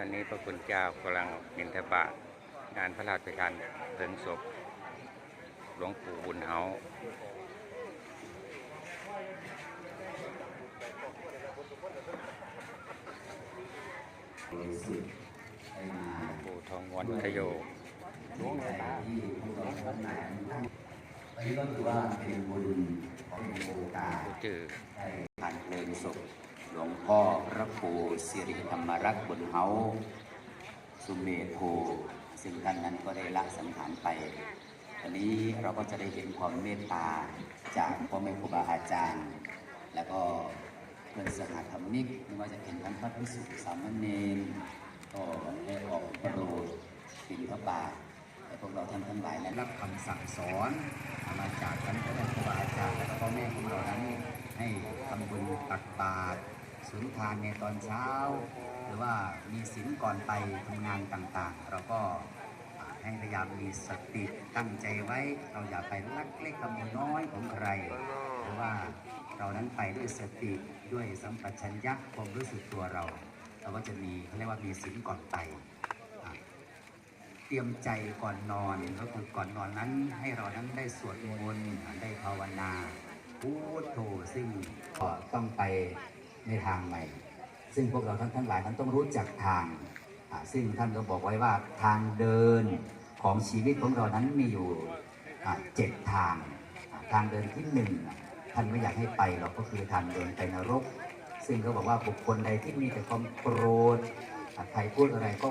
อนนี้พระคุณเจ้ากำลังบินทบาทงานพระราชทานเพลิงศพ หลวงปู่บุญเฮาปู่ทองวันทโยอันนี้ก็ถือว่าเป็นบุญของโอกาสผู้จือผ่านเพลิงศพ ลวงพ่อพระครูสิริธรรมรักษ์บุญเฮาสุเมโทซึ่งท่านนั้นก็ได้ละสังขารไปวันนี้เราก็จะได้เห็นความเมตตาจากพ่อแม่ครูบาอาจารย์ แล้วก็เพื่อนสหธรรมิกไม่ว่าจะเป็นทั้งพระภิกษุสามเณรก็ได้ออกประโดดบินพระบาทและพวกเราท่านทั้งหลายนั้นรับคำสั่งสอนมาจากท่านพ่อแม่ครูบาอาจารย์และพ่อแม่ของเรานั้นให้ทำบุญตักบาตร สุนทานในตอนเช้า หรือว่ามีศีลก่อนไปทำงานต่างๆ เราก็ให้พยายามมีสติตั้งใจไว้ เราอย่าไปลักเล็กขโมยน้อยของใครหรือว่าเรานั้นไปด้วยสติด้วยสัมปชัญญะความรู้สึกตัวเรา เราก็จะมีเขาเรียกว่ามีศีลก่อนไปเตรียมใจก่อนนอนก็คือก่อนนอนนั้น ให้เรานั้นได้สวดมนต์ได้ภาวนาพุทโธซึ่งก็ต้องไป ในทางใหม่ ซึ่งพวกเราท่านทั้งหลายท่านต้องรู้จักทาง ซึ่งท่านก็บอกไว้ว่าทางเดินของชีวิตของเรานั้นมีอยู่เจ็ดทาง ทางเดินที่หนึ่งท่านไม่อยากให้ไปหรอกก็คือทางเดินไปนรก ซึ่งเขาบอกว่าบุคคลใดที่มีแต่ความโกรธใครพูดอะไรก็